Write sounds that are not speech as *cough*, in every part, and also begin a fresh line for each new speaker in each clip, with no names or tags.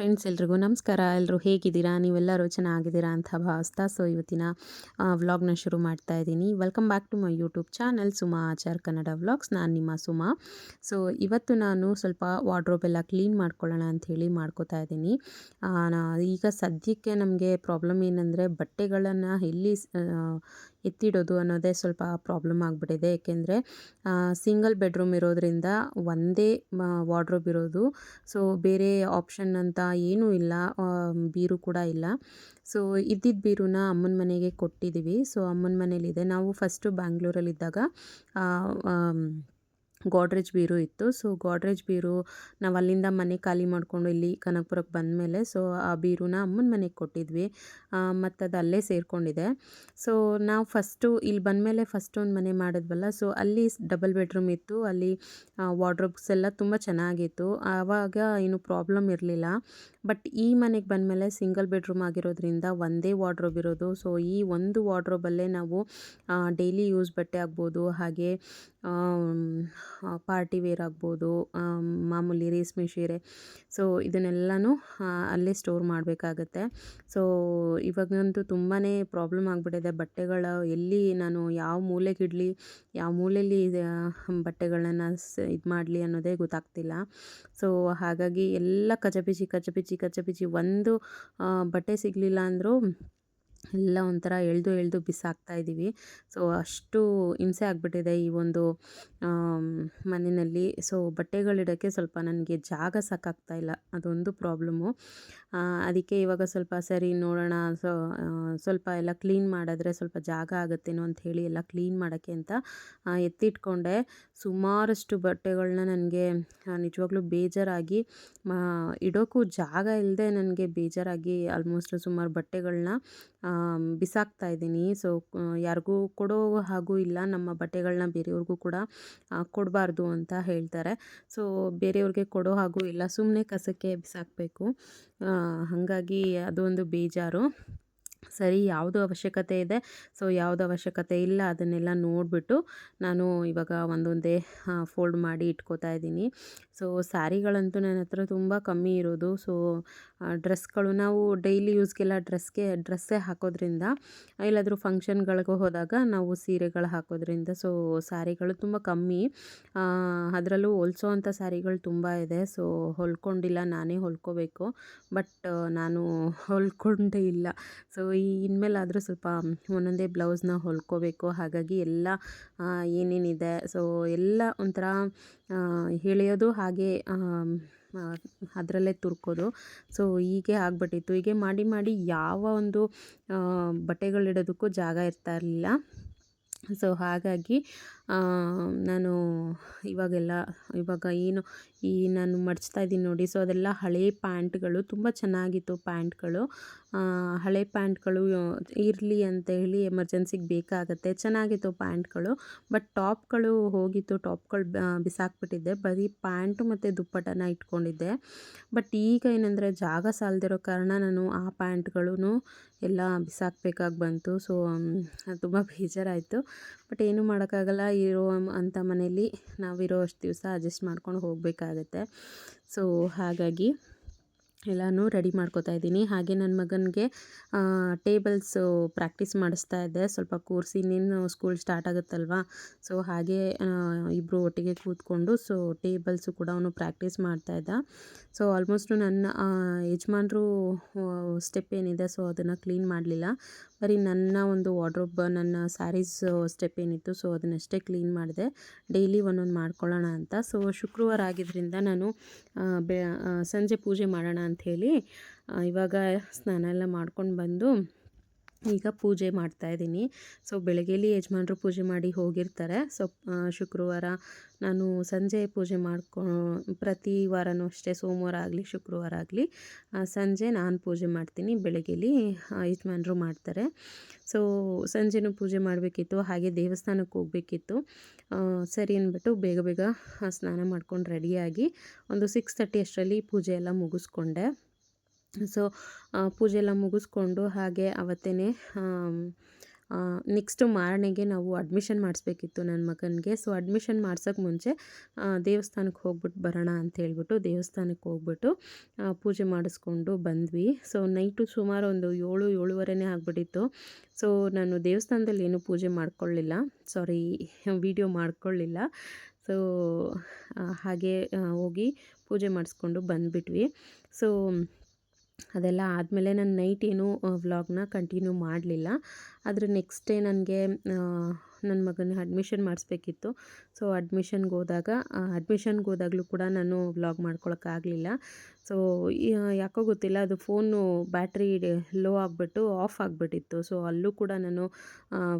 Friends ಎಲ್ರಿಗೂ ನಮಸ್ಕಾರ. ಎಲ್ಲರೂ ಹೇಗಿದ್ದೀರಾ? ನೀವೆಲ್ಲರೂ ಚೆನ್ನಾಗಿದ್ದೀರಾ ಅಂತ ಭಾವಿಸ್ತಾ ಸೊ ಇವತ್ತಿನ ವ್ಲಾಗ್ನ ಶುರು ಮಾಡ್ತಾ ಇದ್ದೀನಿ. Welcome back to my YouTube channel Suma Achar Kannada vlogs ನಾನು ನಿಮ್ಮ ಸುಮಾ. ಸೊ ಇವತ್ತು ನಾನು ಸ್ವಲ್ಪ ವಾರ್ಡ್ರೋಬ್ ಎಲ್ಲ ಕ್ಲೀನ್ ಮಾಡ್ಕೊಳ್ಳೋಣ ಅಂಥೇಳಿ ಮಾಡ್ಕೋತಾ ಇದ್ದೀನಿ. ಈಗ ಸದ್ಯಕ್ಕೆ ನಮಗೆ ಪ್ರಾಬ್ಲಮ್ ಏನಂದರೆ ಬಟ್ಟೆಗಳನ್ನು ಎಲ್ಲಿ ಎತ್ತಿಡೋದು ಅನ್ನೋದೇ ಸ್ವಲ್ಪ ಪ್ರಾಬ್ಲಮ್ ಆಗಿಬಿಟ್ಟಿದೆ. ಏಕೆಂದರೆ ಸಿಂಗಲ್ ಬೆಡ್ರೂಮ್ ಇರೋದ್ರಿಂದ ಒಂದೇ ವಾರ್ಡ್ರೋಬ್ ಇರೋದು. ಸೊ ಬೇರೆ ಆಪ್ಷನ್ ಅಂತ ಏನೂ ಇಲ್ಲ. ಬೀರು ಕೂಡ ಇಲ್ಲ. ಸೊ ಇದ್ದಿದ್ದ ಬೀರುನ ಅಮ್ಮನ ಮನೆಗೆ ಕೊಟ್ಟಿದ್ದೀವಿ ಸೊ ಅಮ್ಮನ ಮನೇಲಿದೆ. ನಾವು ಫಸ್ಟು ಬ್ಯಾಂಗ್ಳೂರಲ್ಲಿದ್ದಾಗ ಗೋಡ್ರೇಜ್ ಬೀರು ಇತ್ತು. ಸೊ, ಗೋಡ್ರೇಜ್ ಬೀರು ನಾವು ಅಲ್ಲಿಂದ ಮನೆ ಖಾಲಿ ಮಾಡಿಕೊಂಡು ಇಲ್ಲಿ ಕನಕಪುರಕ್ಕೆ ಬಂದಮೇಲೆ, ಸೊ, ಆ ಬೀರುನ ಅಮ್ಮನ ಮನೆಗೆ ಕೊಟ್ಟಿದ್ವಿ. ಮತ್ತು ಅದು ಅಲ್ಲೇ ಸೇರಿಕೊಂಡಿದೆ. ಸೊ, ನಾವು ಫಸ್ಟು ಇಲ್ಲಿ ಬಂದಮೇಲೆ ಫಸ್ಟ್ ಒಂದು ಮನೆ ಮಾಡಿದ್ವಲ್ಲ, ಸೊ, ಅಲ್ಲಿ ಡಬಲ್ ಬೆಡ್ರೂಮ್ ಇತ್ತು. ಅಲ್ಲಿ ವಾಡ್ರೋಬ್ಸ್ ಎಲ್ಲ ತುಂಬ ಚೆನ್ನಾಗಿತ್ತು. ಆವಾಗ ಏನು ಪ್ರಾಬ್ಲಮ್ ಇರಲಿಲ್ಲ. ಬಟ್ ಈ ಮನೆಗೆ ಬಂದಮೇಲೆ ಸಿಂಗಲ್ ಬೆಡ್ರೂಮ್ ಆಗಿರೋದ್ರಿಂದ ಒಂದೇ ವಾರ್ಡ್ರೋಬ್ ಇರೋದು. ಸೊ, ಈ ಒಂದು ವಾರ್ಡ್ರೋಬಲ್ಲೇ ನಾವು ಡೈಲಿ ಯೂಸ್ ಬಟ್ಟೆ ಆಗ್ಬೋದು, ಹಾಗೆ ಪಾರ್ಟಿ ವೇರ್ ಆಗ್ಬೋದು ಮಾಮೂಲಿ ರೇಷ್ಮೆ ಸೀರೆ. ಸೊ, ಇದನ್ನೆಲ್ಲನೂ ಅಲ್ಲೇ ಸ್ಟೋರ್ ಮಾಡಬೇಕಾಗತ್ತೆ. ಸೊ, ಇವಾಗಂತೂ ತುಂಬಾ ಪ್ರಾಬ್ಲಮ್ ಆಗಿಬಿಟ್ಟಿದೆ. ಬಟ್ಟೆಗಳ ಎಲ್ಲಿ ನಾನು ಯಾವ ಮೂಲೆಗಿಡಲಿ ಯಾವ ಮೂಲೆಯಲ್ಲಿ ಬಟ್ಟೆಗಳನ್ನು ಇದು ಮಾಡಲಿ ಅನ್ನೋದೇ ಗೊತ್ತಾಗ್ತಿಲ್ಲ. ಸೊ, ಹಾಗಾಗಿ ಎಲ್ಲ ಕಚಪಿಚಿ ಕಚಪಿಚಿ ಕಚಪಿಚಿ ಒಂದು ಬಟ್ಟೆ ಸಿಗಲಿಲ್ಲ ಅಂದರೂ ಎಲ್ಲ ಒಂಥರ ಎಳೆದು ಎಳೆದು ಬಿಸಾಕ್ತಾ ಇದ್ದೀವಿ. ಸೊ, ಅಷ್ಟು ಹಿಂಸೆ ಆಗಿಬಿಟ್ಟಿದೆ ಈ ಒಂದು ಮನೆಯಲ್ಲಿ. ಸೊ, ಬಟ್ಟೆಗಳಿಡೋಕ್ಕೆ ಸ್ವಲ್ಪ ನನಗೆ ಜಾಗ ಸಾಕಾಗ್ತಾ ಇಲ್ಲ. ಅದೊಂದು ಪ್ರಾಬ್ಲಮ್ಮು. ಅದಕ್ಕೆ ಇವಾಗ ಸ್ವಲ್ಪ ಸರಿ ನೋಡೋಣ, ಸೊ ಸ್ವಲ್ಪ ಎಲ್ಲ ಕ್ಲೀನ್ ಮಾಡಿದ್ರೆ ಸ್ವಲ್ಪ ಜಾಗ ಆಗುತ್ತೇನೋ ಅಂತ ಹೇಳಿ ಎಲ್ಲ ಕ್ಲೀನ್ ಮಾಡೋಕ್ಕೆ ಅಂತ ಎತ್ತಿಟ್ಕೊಂಡೆ. ಸುಮಾರಷ್ಟು ಬಟ್ಟೆಗಳನ್ನ ನನಗೆ ನಿಜವಾಗ್ಲೂ ಬೇಜಾರಾಗಿ ಇಡೋಕ್ಕೂ ಜಾಗ ಇಲ್ಲದೆ ನನಗೆ ಬೇಜಾರಾಗಿ ಆಲ್ಮೋಸ್ಟ್ ಸುಮಾರು ಬಟ್ಟೆಗಳನ್ನ ಬಿಸಾಕ್ತಾ ಇದ್ದೀನಿ. ಸೊ ಯಾರಿಗೂ ಕೊಡೋ ಹಾಗೂ ಇಲ್ಲ, ನಮ್ಮ ಬಟ್ಟೆಗಳನ್ನ ಬೇರೆಯವ್ರಿಗೂ ಕೂಡ ಕೊಡಬಾರ್ದು ಅಂತ ಹೇಳ್ತಾರೆ. ಸೊ, ಬೇರೆಯವ್ರಿಗೆ ಕೊಡೋ ಹಾಗೂ ಇಲ್ಲ ಸುಮ್ಮನೆ ಕಸಕ್ಕೆ ಬಿಸಾಕಬೇಕು. ಹಾಗಾಗಿ ಅದೊಂದು ಬೇಜಾರು. ಸರಿ ಯಾವುದು ಅವಶ್ಯಕತೆ ಇದೆ? ಸೊ, ಯಾವುದು ಅವಶ್ಯಕತೆ ಇಲ್ಲ, ಅದನ್ನೆಲ್ಲ ನೋಡಿಬಿಟ್ಟು ನಾನು ಇವಾಗ ಒಂದೊಂದೇ ಫೋಲ್ಡ್ ಮಾಡಿ ಇಟ್ಕೋತಾ ಇದ್ದೀನಿ. ಸೊ, ಸ್ಯಾರಿಗಳಂತೂ ನನ್ನ ಹತ್ರ ತುಂಬ ಕಮ್ಮಿ ಇರೋದು. ಸೊ ಡ್ರೆಸ್ಗಳು ನಾವು ಡೈಲಿ ಯೂಸ್ಗೆಲ್ಲ ಡ್ರೆಸ್ಗೆ, ಡ್ರೆಸ್ಸೇ ಹಾಕೋದ್ರಿಂದ, ಎಲ್ಲಾದರೂ ಫಂಕ್ಷನ್ಗಳಿಗೂ ಹೋದಾಗ ನಾವು ಸೀರೆಗಳು ಹಾಕೋದ್ರಿಂದ, ಸೊ, ಸ್ಯಾರಿಗಳು ತುಂಬ ಕಮ್ಮಿ. ಅದರಲ್ಲೂ ಹೊಲ್ಸೋ ಅಂಥ ಸ್ಯಾರಿಗಳು ತುಂಬ ಇದೆ. ಸೊ, ಹೊಲ್ಕೊಂಡಿಲ್ಲ, ನಾನೇ ಹೊಲ್ಕೋಬೇಕು. ಬಟ್ ನಾನು ಹೊಲ್ಕೊಂಡೇ ಇಲ್ಲ. ಸೊ ಈ ಇನ್ಮೇಲಾದರೂ ಸ್ವಲ್ಪ ಒಂದೊಂದೇ ಬ್ಲೌಸ್ನ ಹೊಲ್ಕೋಬೇಕು. ಹಾಗಾಗಿ ಎಲ್ಲ ಏನೇನಿದೆ, ಸೊ, ಎಲ್ಲ ಒಂಥರ ಎಳೆಯೋದು ಹಾಗೆ ಅದರಲ್ಲೇ ತುರ್ಕೋದು. ಸೊ, ಹೀಗೆ ಆಗಿಬಿಟ್ಟಿತ್ತು. ಹೀಗೆ ಮಾಡಿ ಮಾಡಿ ಯಾವ ಒಂದು ಬಟ್ಟೆಗಳಿಡೋದಕ್ಕೂ ಜಾಗ ಇರ್ತಾ ಇರಲಿಲ್ಲ. ಸೊ, ಹಾಗಾಗಿ ನಾನು ಇವಾಗೆಲ್ಲ, ಇವಾಗ ಏನು ಈ ನಾನು ಮಡಚ್ತಾ ಇದ್ದೀನಿ ನೋಡಿ. ಸೊ ಅದೆಲ್ಲ ಹಳೆ ಪ್ಯಾಂಟ್ಗಳು, ತುಂಬ ಚೆನ್ನಾಗಿತ್ತು ಪ್ಯಾಂಟ್ಗಳು. ಹಳೆ ಪ್ಯಾಂಟ್ಗಳು ಇರಲಿ ಅಂತ ಹೇಳಿ ಎಮರ್ಜೆನ್ಸಿಗೆ ಬೇಕಾಗತ್ತೆ. ಚೆನ್ನಾಗಿತ್ತು ಪ್ಯಾಂಟ್ಗಳು. ಬಟ್ ಟಾಪ್ಗಳು ಹೋಗಿತ್ತು, ಟಾಪ್ಗಳು ಬಿಸಾಕ್ಬಿಟ್ಟಿದ್ದೆ. ಬರೀ ಪ್ಯಾಂಟು ಮತ್ತು ದುಪ್ಪಟನ ಇಟ್ಕೊಂಡಿದ್ದೆ. ಬಟ್ ಈಗ ಏನಂದರೆ ಜಾಗ ಸಾಲದಿರೋ ಕಾರಣ ನಾನು ಆ ಪ್ಯಾಂಟ್ಗಳೂ ಎಲ್ಲ ಬಿಸಾಕಬೇಕಾಗಿ ಬಂತು. ಸೊ ತುಂಬ ಬೇಜಾರಾಯಿತು. ಬಟ್ ಏನೂ ಮಾಡೋಕ್ಕಾಗಲ್ಲ. ಇರೋ ಅಂಥ ಮನೇಲಿ ನಾವಿರೋ ಅಷ್ಟು ದಿವಸ ಅಡ್ಜಸ್ಟ್ ಮಾಡ್ಕೊಂಡು ಹೋಗಬೇಕಾಗತ್ತೆ. ಸೊ ಹಾಗಾಗಿ ಎಲ್ಲನೂ ರೆಡಿ ಮಾಡ್ಕೋತಾ ಇದ್ದೀನಿ. ಹಾಗೆ ನನ್ನ ಮಗನಿಗೆ ಟೇಬಲ್ಸು ಪ್ರಾಕ್ಟೀಸ್ ಮಾಡಿಸ್ತಾ ಇದ್ದೆ. ಸ್ವಲ್ಪ ಕೂರಿಸಿ ಇನ್ನೇನು ಸ್ಕೂಲ್ ಸ್ಟಾರ್ಟ್ ಆಗುತ್ತಲ್ವಾ? ಸೊ ಹಾಗೆ ಇಬ್ಬರು ಒಟ್ಟಿಗೆ ಕೂತ್ಕೊಂಡು ಸೊ ಟೇಬಲ್ಸು ಕೂಡ ಅವನು ಪ್ರಾಕ್ಟೀಸ್ ಮಾಡ್ತಾ ಇದ್ದ. ಸೊ ಆಲ್ಮೋಸ್ಟು ನನ್ನ ಯಜಮಾನ್ರು ಸ್ಟೆಪ್ ಏನಿದೆ ಸೊ ಅದನ್ನು ಕ್ಲೀನ್ ಮಾಡಲಿಲ್ಲ. ಬರೀ ನನ್ನ ಒಂದು ವಾರ್ಡ್ರೋಬ್ ನನ್ನ ಸ್ಯಾರೀಸ್ ಸ್ಟೆಪ್ ಏನಿತ್ತು ಸೊ ಅದನ್ನಷ್ಟೇ ಕ್ಲೀನ್ ಮಾಡಿದೆ. ಡೈಲಿ ಒಂದೊಂದು ಮಾಡ್ಕೊಳ್ಳೋಣ ಅಂತ. ಸೊ ಶುಕ್ರವಾರ ಆಗಿದ್ದರಿಂದ ನಾನು ಸಂಜೆ ಪೂಜೆ ಮಾಡೋಣ ಅಂಥೇಳಿ ಇವಾಗ ಸ್ನಾನ ಎಲ್ಲ ಮಾಡ್ಕೊಂಡು ಬಂದು ಈಗ ಪೂಜೆ ಮಾಡ್ತಾ ಇದ್ದೀನಿ. ಸೊ ಬೆಳಗ್ಗೆಲಿ ಯಜಮಾನರು ಪೂಜೆ ಮಾಡಿ ಹೋಗಿರ್ತಾರೆ. ಸೊ ಶುಕ್ರವಾರ ನಾನು ಸಂಜೆ ಪೂಜೆ ಮಾಡ್ಕೊ, ಪ್ರತಿ ವಾರನೂ ಅಷ್ಟೇ ಸೋಮವಾರ ಆಗಲಿ, ಶುಕ್ರವಾರ ಆಗಲಿ ಸಂಜೆ ನಾನು ಪೂಜೆ ಮಾಡ್ತೀನಿ. ಬೆಳಗ್ಗೆಲಿ ಯಜಮಾನರು ಮಾಡ್ತಾರೆ. ಸೊ ಸಂಜೆನೂ ಪೂಜೆ ಮಾಡಬೇಕಿತ್ತು. ಹಾಗೆ ದೇವಸ್ಥಾನಕ್ಕೆ ಹೋಗಬೇಕಿತ್ತು. ಸರಿ ಅಂದ್ಬಿಟ್ಟು ಬೇಗ ಬೇಗ ಸ್ನಾನ ಮಾಡ್ಕೊಂಡು ರೆಡಿಯಾಗಿ ಒಂದು ಸಿಕ್ಸ್ ತರ್ಟಿ ಅಷ್ಟರಲ್ಲಿ ಪೂಜೆ ಎಲ್ಲ ಮುಗಿಸ್ಕೊಂಡೆ. ಸೊ ಪೂಜೆ ಎಲ್ಲ ಮುಗಿಸ್ಕೊಂಡು ಹಾಗೆ ಅವತ್ತೇ ನೆಕ್ಸ್ಟು ಮಾರನೆಗೆ ನಾವು ಅಡ್ಮಿಷನ್ ಮಾಡಿಸ್ಬೇಕಿತ್ತು ನನ್ನ ಮಗನಿಗೆ. ಸೊ ಅಡ್ಮಿಷನ್ ಮಾಡ್ಸೋಕ್ಕೆ ಮುಂಚೆ ದೇವಸ್ಥಾನಕ್ಕೆ ಹೋಗ್ಬಿಟ್ಟು ಬರೋಣ ಅಂತ ಹೇಳ್ಬಿಟ್ಟು ದೇವಸ್ಥಾನಕ್ಕೆ ಹೋಗ್ಬಿಟ್ಟು ಪೂಜೆ ಮಾಡಿಸ್ಕೊಂಡು ಬಂದ್ವಿ. ಸೊ ನೈಟು ಸುಮಾರು ಒಂದು ಏಳು, ಏಳುವರೆನೇ ಆಗಿಬಿಟ್ಟಿತ್ತು. ಸೊ ನಾನು ದೇವಸ್ಥಾನದಲ್ಲಿ ಏನೂ ಪೂಜೆ ಮಾಡ್ಕೊಳ್ಳಿಲ್ಲ. Sorry video ಮಾಡ್ಕೊಳ್ಳಿಲ್ಲ. ಸೊ ಹಾಗೆ ಹೋಗಿ ಪೂಜೆ ಮಾಡಿಸ್ಕೊಂಡು ಬಂದುಬಿಟ್ವಿ. ಸೊ ಅದೆಲ್ಲ ಆದಮೇಲೆ ನಾನು ನೈಟ್ ಏನು ವ್ಲಾಗ್ನ ಕಂಟಿನ್ಯೂ ಮಾಡಲಿಲ್ಲ. ಆದರೆ ನೆಕ್ಸ್ಟ್ ಡೇ ನನಗೆ ನನ್ನ ಮಗನ ಅಡ್ಮಿಷನ್ ಮಾಡಿಸ್ಬೇಕಿತ್ತು. ಸೊ, ಅಡ್ಮಿಷನ್ಗೆ ಹೋದಾಗ ಅಡ್ಮಿಷನ್ಗೆ ಹೋದಾಗಲೂ ಕೂಡ ನಾನು ವ್ಲಾಗ್ ಮಾಡ್ಕೊಳಕ್ಕಾಗಲಿಲ್ಲ ಸೊ ಯಾಕೋ ಗೊತ್ತಿಲ್ಲ, ಅದು ಫೋನು ಬ್ಯಾಟ್ರಿ ಲೋ ಆಗಿಬಿಟ್ಟು ಆಫ್ ಆಗಿಬಿಟ್ಟಿತ್ತು. ಸೊ, ಅಲ್ಲೂ ಕೂಡ ನಾನು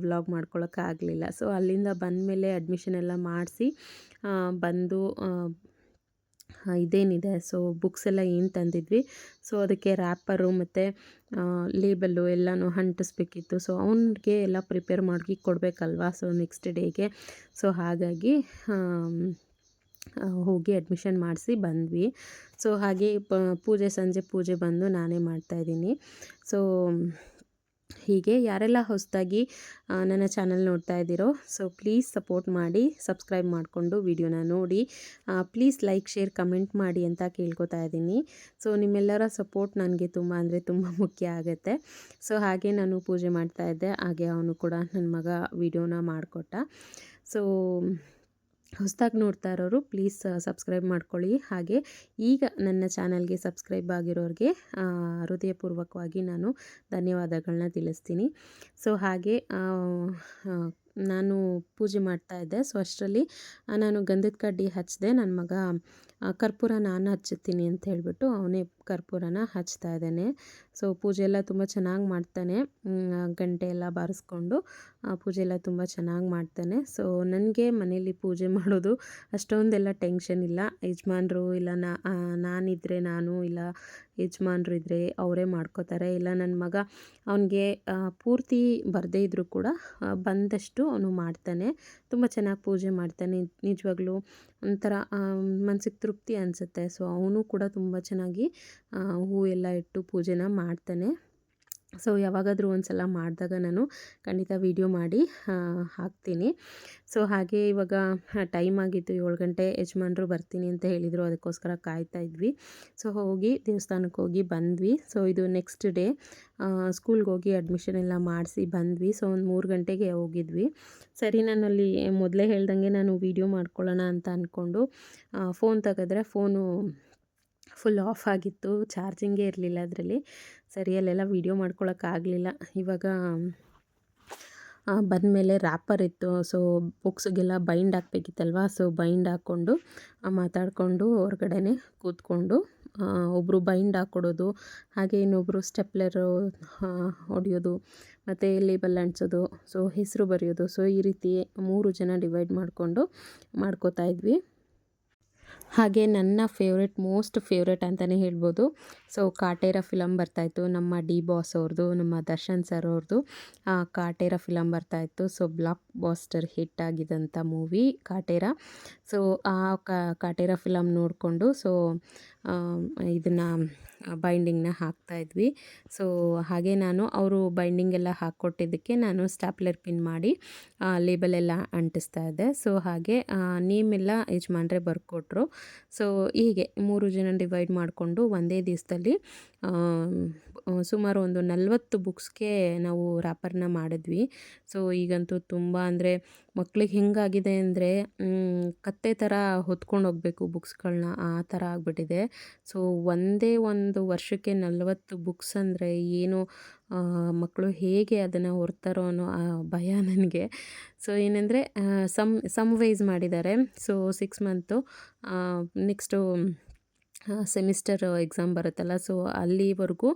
ವ್ಲಾಗ್ ಮಾಡ್ಕೊಳಕ್ಕಾಗಲಿಲ್ಲ ಸೊ, ಅಲ್ಲಿಂದ ಬಂದಮೇಲೆ ಅಡ್ಮಿಷನ್ ಎಲ್ಲ ಮಾಡಿಸಿ ಬಂದು ಇದೇನಿದೆ. ಸೊ ಬುಕ್ಸ್ ಎಲ್ಲ ಏನು ತಂದಿದ್ವಿ? ಸೊ ಅದಕ್ಕೆ ರ್ಯಾಪರು ಮತ್ತು ಲೇಬಲ್ಲು ಎಲ್ಲನೂ ಅಂಟಿಸ್ಬೇಕಿತ್ತು. ಸೊ ಅವನಿಗೆ ಎಲ್ಲ ಪ್ರಿಪೇರ್ ಮಾಡಿ ಕೊಡಬೇಕಲ್ವಾ? ಸೊ ನೆಕ್ಸ್ಟ್ ಡೇಗೆ ಸೊ ಹಾಗಾಗಿ ಹೋಗಿ ಅಡ್ಮಿಷನ್ ಮಾಡಿಸಿ ಬಂದ್ವಿ. ಸೊ ಹಾಗೆ ಪೂಜೆ, ಸಂಜೆ ಪೂಜೆ ಬಂದು ನಾನೇ ಮಾಡ್ತಾಯಿದ್ದೀನಿ ಸೊ ಹೀಗೆ ಯಾರೆಲ್ಲ ಹೊಸದಾಗಿ ನನ್ನ ಚಾನಲ್ ನೋಡ್ತಾ ಇದ್ದೀರೋ ಸೊ ಪ್ಲೀಸ್ ಸಪೋರ್ಟ್ ಮಾಡಿ ಸಬ್ಸ್ಕ್ರೈಬ್ ಮಾಡಿಕೊಂಡು ವಿಡಿಯೋನ ನೋಡಿ ಪ್ಲೀಸ್ ಲೈಕ್ ಶೇರ್ ಕಮೆಂಟ್ ಮಾಡಿ ಅಂತ ಕೇಳ್ಕೊತಾ ಇದ್ದೀನಿ. ಸೊ ನಿಮ್ಮೆಲ್ಲರ ಸಪೋರ್ಟ್ ನನಗೆ ತುಂಬ ಅಂದರೆ ತುಂಬ ಮುಖ್ಯ ಆಗುತ್ತೆ. ಸೊ ಹಾಗೆ ನಾನು ಪೂಜೆ ಮಾಡ್ತಾ ಇದ್ದೆ, ಹಾಗೆ ಅವನು ಕೂಡ ನನ್ನ ಮಗ ವಿಡಿಯೋನ ಮಾಡಿಕೊಟ್ಟ. ಸೊ ಹೊಸದಾಗಿ ನೋಡ್ತಾ ಇರೋರು ಪ್ಲೀಸ್ ಸಬ್ಸ್ಕ್ರೈಬ್ ಮಾಡ್ಕೊಳ್ಳಿ. ಹಾಗೆ ಈಗ ನನ್ನ ಚಾನಲ್ಗೆ ಸಬ್ಸ್ಕ್ರೈಬ್ ಆಗಿರೋರಿಗೆ ಹೃದಯಪೂರ್ವಕವಾಗಿ ನಾನು ಧನ್ಯವಾದಗಳನ್ನ ತಿಳಿಸ್ತೀನಿ. ಸೊ, ಹಾಗೆ ನಾನು ಪೂಜೆ ಮಾಡ್ತಾ ಇದ್ದೆ. ಸೊ, ಅಷ್ಟರಲ್ಲಿ ನಾನು ಗಂಧದ ಕಡ್ಡಿ ಹಚ್ಚಿದೆ ನನ್ನ ಮಗ ಕರ್ಪೂರ ನಾನು ಹಚ್ಚುತ್ತೀನಿ ಅಂತ ಹೇಳಿಬಿಟ್ಟು ಅವನೇ ಕರ್ಪೂರನ ಹಚ್ತಾ ಇದ್ದಾನೆ. ಸೊ ಪೂಜೆ ಎಲ್ಲ ತುಂಬ ಚೆನ್ನಾಗಿ ಮಾಡ್ತಾನೆ. ಗಂಟೆ ಎಲ್ಲ ಬಾರಿಸ್ಕೊಂಡು ಪೂಜೆ ಎಲ್ಲ ತುಂಬ ಚೆನ್ನಾಗಿ ಮಾಡ್ತಾನೆ. ಸೊ ನನಗೆ ಮನೇಲಿ ಪೂಜೆ *laughs* ಮಾಡೋದು ಅಷ್ಟೊಂದೆಲ್ಲ ಟೆನ್ಷನ್ ಇಲ್ಲ. ಯಜಮಾನ್ರು ಇಲ್ಲ ನಾ ಆ, ನಾನಿದ್ರೆ ನಾನು ಇಲ್ಲ ಯಜಮಾನ್ರು ಇದ್ದರೆ ಅವರೇ ಮಾಡ್ಕೋತಾರೆ. ಇಲ್ಲ ನನ್ನ ಮಗ ಅವನಿಗೆ ಪೂರ್ತಿ ಬರದೇ ಇದ್ದರೂ ಕೂಡ ಬಂದಷ್ಟು ಅವನು ಮಾಡ್ತಾನೆ. ತುಂಬ ಚೆನ್ನಾಗಿ ಪೂಜೆ ಮಾಡ್ತಾನೆ. ನಿಜವಾಗ್ಲೂ ಒಂಥರ ಮನಸ್ಸಿಗೆ ತೃಪ್ತಿ ಅನಿಸುತ್ತೆ. ಸೊ ಅವನು ಕೂಡ ತುಂಬ ಚೆನ್ನಾಗಿ ಹೂ ಎಲ್ಲ ಇಟ್ಟು ಪೂಜೆನ ಮಾಡ್ತಾನೆ. ಸೊ ಯಾವಾಗಾದರೂ ಒಂದು ಸಲ ಮಾಡಿದಾಗ ನಾನು ಖಂಡಿತ ವೀಡಿಯೋ ಮಾಡಿ ಹಾಕ್ತೀನಿ. ಸೊ ಹಾಗೆ ಇವಾಗ ಟೈಮ್ ಆಗಿತ್ತು, ಏಳು ಗಂಟೆ ಯಜಮಾನರು ಬರ್ತೀನಿ ಅಂತ ಹೇಳಿದರು, ಅದಕ್ಕೋಸ್ಕರ ಕಾಯ್ತಾ ಇದ್ವಿ. ಸೊ ಹೋಗಿ ದೇವಸ್ಥಾನಕ್ಕೆ ಹೋಗಿ ಬಂದ್ವಿ. ಸೊ ಇದು ನೆಕ್ಸ್ಟ್ ಡೇ ಸ್ಕೂಲ್ಗೆ ಹೋಗಿ ಅಡ್ಮಿಷನ್ ಎಲ್ಲ ಮಾಡಿಸಿ ಬಂದ್ವಿ. ಸೊ ಒಂದು ಮೂರು ಗಂಟೆಗೆ ಹೋಗಿದ್ವಿ. ಸರಿ ನಾನು ಅಲ್ಲಿ ಮೊದಲೇ ಹೇಳ್ದಂಗೆ ನಾನು ವೀಡಿಯೋ ಮಾಡ್ಕೊಳ್ಳೋಣ ಅಂತ ಅಂದ್ಕೊಂಡು ಫೋನ್ ತೆಗೆದ್ರೆ ಫೋನು ಫುಲ್ ಆಫ್ ಆಗಿತ್ತು, ಚಾರ್ಜಿಂಗೇ ಇರಲಿಲ್ಲ ಅದರಲ್ಲಿ. ಸರಿ ಅಲ್ಲೆಲ್ಲ ವೀಡಿಯೋ ಮಾಡ್ಕೊಳಕ್ಕಾಗಲಿಲ್ಲ ಇವಾಗ ಬಂದಮೇಲೆ ರ್ಯಾಪರ್ ಇತ್ತು. ಸೊ ಬುಕ್ಸ್ಗೆಲ್ಲ ಬೈಂಡ್ ಹಾಕ್ಬೇಕಿತ್ತಲ್ವ ಸೊ ಬೈಂಡ್ ಹಾಕ್ಕೊಂಡು ಮಾತಾಡಿಕೊಂಡು ಹೊರಗಡೆನೆ ಕೂತ್ಕೊಂಡು ಒಬ್ಬರು ಬೈಂಡ್ ಹಾಕ್ಕೊಡೋದು ಹಾಗೆ ಇನ್ನೊಬ್ಬರು ಸ್ಟೆಪ್ಲರು ಹೊಡೆಯೋದು, ಮತ್ತು ಲೇಬಲ್ ಅಂಟಿಸೋದು ಸೊ ಹೆಸರು ಬರೆಯೋದು. ಸೊ ಈ ರೀತಿ ಮೂರು ಜನ ಡಿವೈಡ್ ಮಾಡಿಕೊಂಡು ಮಾಡ್ಕೋತಾ ಇದ್ವಿ. ಹಾಗೆ ನನ್ನ ಫೇವ್ರೆಟ್ ಮೋಸ್ಟ್ ಫೇವ್ರೆಟ್ ಅಂತಲೇ ಹೇಳ್ಬೋದು. ಸೊ ಕಾಟೇರ ಫಿಲಮ್ ಬರ್ತಾಯಿತ್ತು, ನಮ್ಮ ಡಿ ಬಾಸ್ ಅವ್ರದ್ದು ನಮ್ಮ ದರ್ಶನ್ ಸರ್ ಅವ್ರದ್ದು ಕಾಟೇರ ಫಿಲಮ್ ಬರ್ತಾಯಿತ್ತು. ಸೊ ಬ್ಲಾಕ್ ಬಾಸ್ಟರ್ ಹಿಟ್ ಆಗಿದ್ದಂಥ ಮೂವಿ ಕಾಟೇರ ಸೊ ಆ ಕಾಟೇರ ಫಿಲಮ್ ನೋಡಿಕೊಂಡು ಸೊ ಇದನ್ನು ಬೈಂಡಿಂಗ್ನ ಹಾಕ್ತಾ ಇದ್ವಿ ಸೊ ಹಾಗೆ ನಾನು ಅವರು ಬೈಂಡಿಂಗ್ ಎಲ್ಲ ಹಾಕ್ಕೊಟ್ಟಿದ್ದಕ್ಕೆ ನಾನು ಸ್ಟಾಪ್ಲರ್ ಪಿನ್ ಮಾಡಿ ಲೇಬಲ್ ಎಲ್ಲ ಅಂಟಿಸ್ತಾ ಇದ್ದೆ. ಸೊ ಹಾಗೆ ನೇಮ್ ಎಲ್ಲ ಯಜಮಾನ್ರೆ ಬರ್ಕೊಟ್ರು. ಸೊ ಹೀಗೆ ಮೂರು ಜನ ಡಿವೈಡ್ ಮಾಡಿಕೊಂಡು ಒಂದೇ ದಿವಸದಲ್ಲಿ ಸುಮಾರು ಒಂದು ನಲ್ವತ್ತು ಬುಕ್ಸ್ಗೆ ನಾವು ರ್ಯಾಪರ್ನ ಮಾಡಿದ್ವಿ. ಸೊ, ಈಗಂತೂ ತುಂಬ ಅಂದರೆ ಮಕ್ಳಿಗೆ ಹೆಂಗಾಗಿದೆ ಅಂದರೆ ಕತ್ತೆ ಥರ ಹೊತ್ಕೊಂಡು ಹೋಗಬೇಕು ಬುಕ್ಸ್ಗಳನ್ನ ಆ ಥರ ಆಗಿಬಿಟ್ಟಿದೆ. ಸೊ, ಒಂದೇ ಒಂದು ವರ್ಷಕ್ಕೆ ನಲ್ವತ್ತು ಬುಕ್ಸ್ ಅಂದರೆ ಏನು ಮಕ್ಕಳು ಹೇಗೆ ಅದನ್ನು ಹೊರ್ತಾರೋ ಅನ್ನೋ ಭಯ ನನಗೆ. ಸೊ, ಏನಂದರೆ ಸಮ್ ಸಮ್ ವೈಸ್ ಮಾಡಿದ್ದಾರೆ. So, six month next semester exam ಬರುತ್ತಲ್ಲ, ಸೊ ಅಲ್ಲಿವರೆಗೂ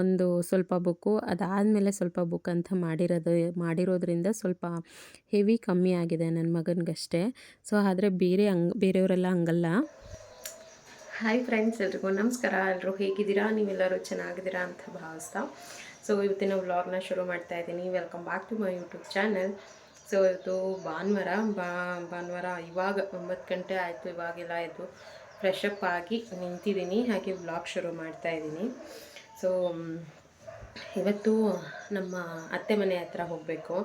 ಒಂದು ಸ್ವಲ್ಪ ಬುಕ್ಕು, ಅದಾದಮೇಲೆ ಸ್ವಲ್ಪ ಬುಕ್ ಅಂತ ಮಾಡಿರೋದು, ಮಾಡಿರೋದ್ರಿಂದ ಸ್ವಲ್ಪ ಹೆವಿ ಕಮ್ಮಿ ಆಗಿದೆ ನನ್ನ ಮಗನಿಗಷ್ಟೇ. ಸೊ ಆದರೆ ಬೇರೆ ಹಂಗ್, ಬೇರೆಯವರೆಲ್ಲ ಹಂಗಲ್ಲ. ಹಾಯ್ ಫ್ರೆಂಡ್ಸ್ ಎಲ್ರಿಗೂ ನಮಸ್ಕಾರ. ಎಲ್ಲರೂ ಹೇಗಿದ್ದೀರಾ? ನೀವೆಲ್ಲರೂ ಚೆನ್ನಾಗಿದ್ದೀರಾ ಅಂತ ಭಾವಿಸ್ತಾ. ಸೊ ಇವತ್ತಿನ ವ್ಲಾಗ್ನ ಶುರು ಮಾಡ್ತಾ ಇದ್ದೀನಿ. Welcome back to my YouTube channel so ಇವತ್ತು ಭಾನುವಾರ ಭಾನುವಾರ ಇವಾಗ ಒಂಬತ್ತು ಗಂಟೆ ಆಯಿತು, ಇವಾಗೆಲ್ಲ ಎದ್ದು ಫ್ರೆಶ್ ಅಪ್ ಆಗಿ ನಿಂತಿದ್ದೀನಿ, ಹಾಗೆ ಬ್ಲಾಗ್ ಶುರು ಮಾಡ್ತಾ ಇದ್ದೀನಿ. ಸೊ ಇವತ್ತು ನಮ್ಮ ಅತ್ತೆ ಮನೆ ಹತ್ರ ಹೋಗಬೇಕು.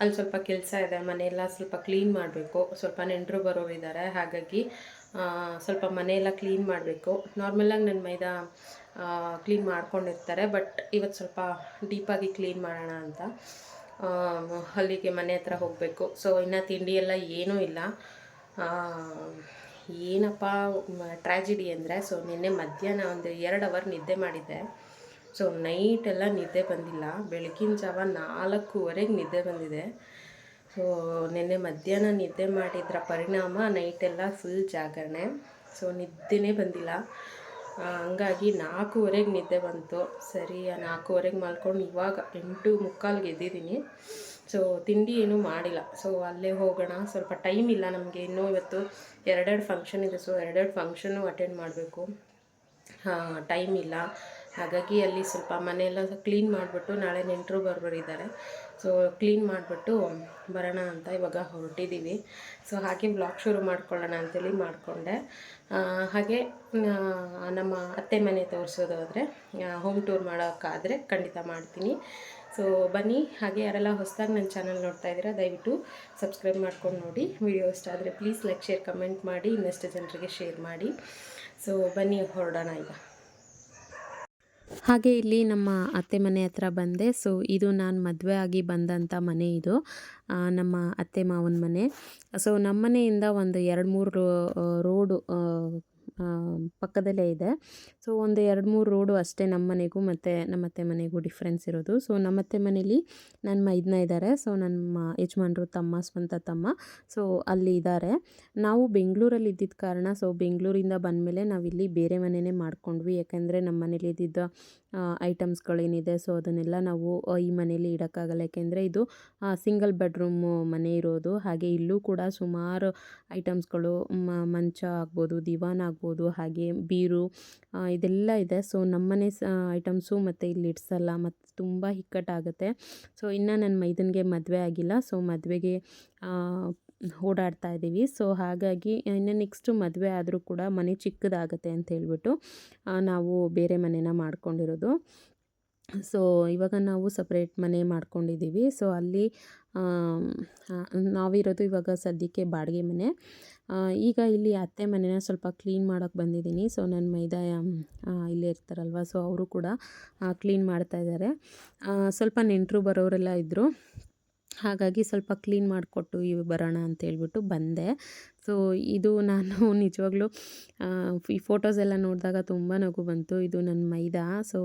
ಅಲ್ಲಿ ಸ್ವಲ್ಪ ಕೆಲಸ ಇದೆ, ಮನೆಯೆಲ್ಲ ಸ್ವಲ್ಪ ಕ್ಲೀನ್ ಮಾಡಬೇಕು. ಸ್ವಲ್ಪ ನೆಂಟರು ಬರೋರಿದ್ದಾರೆ ಹಾಗಾಗಿ ಸ್ವಲ್ಪ ಮನೆಯೆಲ್ಲ ಕ್ಲೀನ್ ಮಾಡಬೇಕು. ನಾರ್ಮಲಾಗಿ ನನ್ನ ಮೈದಾ ಕ್ಲೀನ್ ಮಾಡ್ಕೊಂಡಿರ್ತಾರೆ ಬಟ್ ಇವತ್ತು ಸ್ವಲ್ಪ ಡೀಪಾಗಿ ಕ್ಲೀನ್ ಮಾಡೋಣ ಅಂತ. ಅಲ್ಲಿಗೆ ಮನೆ ಹತ್ರ ಹೋಗಬೇಕು. ಸೊ ಇನ್ನು ತಿಂಡಿ ಎಲ್ಲ ಏನೂ ಇಲ್ಲ. ಏನಪ್ಪ ಟ್ರ್ಯಾಜಿಡಿ ಅಂದರೆ ಸೊ ನಿನ್ನೆ ಮಧ್ಯಾಹ್ನ ಒಂದು ಎರಡು ಅವರ್ ನಿದ್ದೆ ಮಾಡಿದ್ದೆ. ಸೊ ನೈಟೆಲ್ಲ ನಿದ್ದೆ ಬಂದಿಲ್ಲ. ಬೆಳಗಿನ ಜಾವ ನಾಲ್ಕೂವರೆಗೆ ನಿದ್ದೆ ಬಂದಿದೆ. ಸೊ ನಿನ್ನೆ ಮಧ್ಯಾಹ್ನ ನಿದ್ದೆ ಮಾಡಿದ್ರ ಪರಿಣಾಮ ನೈಟೆಲ್ಲ ಫುಲ್ ಜಾಗರಣೆ. ಸೊ ನಿದ್ದೆನೇ ಬಂದಿಲ್ಲ. ಹಂಗಾಗಿ ನಾಲ್ಕೂವರೆಗೆ ನಿದ್ದೆ ಬಂತು. ಸರಿ ನಾಲ್ಕೂವರೆಗೆ ಮಲ್ಕೊಂಡು ಇವಾಗ ಎಂಟು ಮುಕ್ಕಾಲ್ಗೆ ಎದ್ದಿದ್ದೀನಿ. ಸೊ ತಿಂಡಿ ಏನೂ ಮಾಡಿಲ್ಲ. ಸೊ ಅಲ್ಲೇ ಹೋಗೋಣ. ಸ್ವಲ್ಪ ಟೈಮ್ ಇಲ್ಲ ನಮಗೆ. ಇನ್ನೂ ಇವತ್ತು ಎರಡೆರಡು ಫಂಕ್ಷನ್ ಇದೆ. ಸೊ ಎರಡೆರಡು ಫಂಕ್ಷನ್ನು ಅಟೆಂಡ್ ಮಾಡಬೇಕು. ಟೈಮ್ ಇಲ್ಲ. ಹಾಗಾಗಿ ಅಲ್ಲಿ ಸ್ವಲ್ಪ ಮನೆಯೆಲ್ಲ ಕ್ಲೀನ್ ಮಾಡಿಬಿಟ್ಟು ನಾಳೆ ನೆಂಟರು ಬರೋರಿದ್ದಾರೆ ಸೊ ಕ್ಲೀನ್ ಮಾಡಿಬಿಟ್ಟು ಬರೋಣ ಅಂತ ಇವಾಗ ಹೊರಟಿದ್ದೀವಿ ಸೊ ಹಾಗೆ ಬ್ಲಾಗ್ ಶುರು ಮಾಡ್ಕೊಳ್ಳೋಣ ಅಂತೇಳಿ ಮಾಡಿಕೊಂಡೆ. ಹಾಗೆ ನಮ್ಮ ಅತ್ತೆ ಮನೆ ತೋರಿಸೋದಾದರೆ ಹೋಮ್ ಟೂರ್ ಮಾಡೋಕ್ಕಾದರೆ ಖಂಡಿತ ಮಾಡ್ತೀನಿ. ಸೊ ಬನ್ನಿ, ಹಾಗೆ ಯಾರೆಲ್ಲ ಹೊಸದಾಗಿ ನನ್ನ ಚಾನಲ್ ನೋಡ್ತಾ ಇದ್ದೀರಾ, ದಯವಿಟ್ಟು ಸಬ್ಸ್ಕ್ರೈಬ್ ಮಾಡ್ಕೊಂಡು ನೋಡಿ. ವಿಡಿಯೋ ಇಷ್ಟ ಆದರೆ ಪ್ಲೀಸ್ ಲೈಕ್ ಶೇರ್ ಕಮೆಂಟ್ ಮಾಡಿ, ಇನ್ನಷ್ಟು ಜನರಿಗೆ ಶೇರ್ ಮಾಡಿ. ಸೊ ಬನ್ನಿ, ಹೊರಡೋಣ ಈಗ. ಹಾಗೆ ಇಲ್ಲಿ ನಮ್ಮ ಅತ್ತೆ ಮನೆ ಹತ್ರ ಬಂದೆ. ಸೊ ಇದು ನಾನು ಮದುವೆ ಆಗಿ ಬಂದಂಥ ಮನೆ ಇದು. ನಮ್ಮ ಅತ್ತೆ ಮಾವನ ಮನೆ. ಸೊ ನಮ್ಮ ಮನೆಯಿಂದ ಒಂದು ಎರಡು ಮೂರು ರೋಡು ಪಕ್ಕದಲ್ಲೇ ಇದೆ. ಸೊ ಒಂದು ಎರಡು ಮೂರು ರೋಡು ಅಷ್ಟೇ ನಮ್ಮ ಮನೆಗೂ ಮತ್ತು ನಮ್ಮ ಅತ್ತೆ ಮನೆಗೂ ಡಿಫ್ರೆನ್ಸ್ ಇರೋದು. ಸೊ ನಮ್ಮತ್ತೆ ಮನೇಲಿ ನನ್ನ ಮೈದನ ಇದ್ದಾರೆ ಸೊ ನಮ್ಮ ಯಜಮಾನ್ರು ತಮ್ಮ, ಸ್ವಂತ ತಮ್ಮ. ಸೊ ಅಲ್ಲಿ ಇದ್ದಾರೆ ನಾವು ಬೆಂಗಳೂರಲ್ಲಿ ಇದ್ದಿದ್ದ ಕಾರಣ ಸೊ ಬೆಂಗಳೂರಿಂದ ಬಂದಮೇಲೆ ನಾವಿಲ್ಲಿ ಬೇರೆ ಮನೆಯೇ ಮಾಡ್ಕೊಂಡ್ವಿ. ಯಾಕೆಂದರೆ ನಮ್ಮ ಮನೇಲಿ ಇದ್ದಿದ್ದ ಐಟಮ್ಸ್ಗಳೇನಿದೆ ಸೊ ಅದನ್ನೆಲ್ಲ ನಾವು ಈ ಮನೇಲಿ ಇಡೋಕ್ಕಾಗಲ್ಲ. ಯಾಕೆಂದರೆ ಇದು ಸಿಂಗಲ್ ಬೆಡ್ರೂಮ್ ಮನೆ ಇರೋದು. ಹಾಗೆ ಇಲ್ಲೂ ಕೂಡ ಸುಮಾರು ಐಟಮ್ಸ್ಗಳು ಮಂಚ ಆಗ್ಬೋದು, ದಿವಾನ್ ಆಗ್ಬೋದು ಹಾಗೆ ಬೀರು ಇದೆಲ್ಲ ಇದೆ. ಸೊ ನಮ್ಮನೆ ಸ, ಐಟಮ್ಸು ಮತ್ತು ಇಲ್ಲಿ ಇಡ್ಸಲ್ಲ ಮತ್ತು ತುಂಬ ಇಕ್ಕಟ್ಟಾಗುತ್ತೆ. ಸೊ ಇನ್ನು ನನ್ನ ಮೈದನಿಗೆ ಮದುವೆ ಆಗಿಲ್ಲ. ಸೊ ಮದುವೆಗೆ ಓಡಾಡ್ತಾ ಇದ್ದೀವಿ ಸೊ ಹಾಗಾಗಿ, ಇನ್ನು ನೆಕ್ಸ್ಟು ಮದುವೆ ಆದರೂ ಕೂಡ ಮನೆ ಚಿಕ್ಕದಾಗತ್ತೆ ಅಂತ ಹೇಳ್ಬಿಟ್ಟು ನಾವು ಬೇರೆ ಮನೆನ ಮಾಡ್ಕೊಂಡಿರೋದು. ಸೊ ಇವಾಗ ನಾವು ಸಪ್ರೇಟ್ ಮನೆ ಮಾಡ್ಕೊಂಡಿದ್ದೀವಿ ಸೊ ಅಲ್ಲಿ ನಾವಿರೋದು ಇವಾಗ ಸದ್ಯಕ್ಕೆ ಬಾಡಿಗೆ ಮನೆ. ಈಗ ಇಲ್ಲಿ ಅತ್ತೆ ಮನೆನ ಸ್ವಲ್ಪ ಕ್ಲೀನ್ ಮಾಡೋಕ್ಕೆ ಬಂದಿದ್ದೀನಿ. ಸೊ ನನ್ನ ಮೈದಾ ಇಲ್ಲೇ ಇರ್ತಾರಲ್ವ? ಸೊ ಅವರು ಕೂಡ ಕ್ಲೀನ್ ಮಾಡ್ತಾ ಇದ್ದಾರೆ ಸ್ವಲ್ಪ ನೆಂಟರು ಬರೋರೆಲ್ಲ ಇದ್ದರು ಹಾಗಾಗಿ ಸ್ವಲ್ಪ ಕ್ಲೀನ್ ಮಾಡಿಕೊಟ್ಟು ಇವು ಬರೋಣ ಅಂತ ಹೇಳ್ಬಿಟ್ಟು ಬಂದೆ. ಸೊ, ಇದು ನಾನು *laughs* ನಿಜವಾಗ್ಲೂ ಈ ಫೋಟೋಸ್ ಎಲ್ಲ ನೋಡಿದಾಗ ತುಂಬ ನಗು ಬಂತು. ಇದು ನನ್ನ ಮೈದಾ. ಸೊ,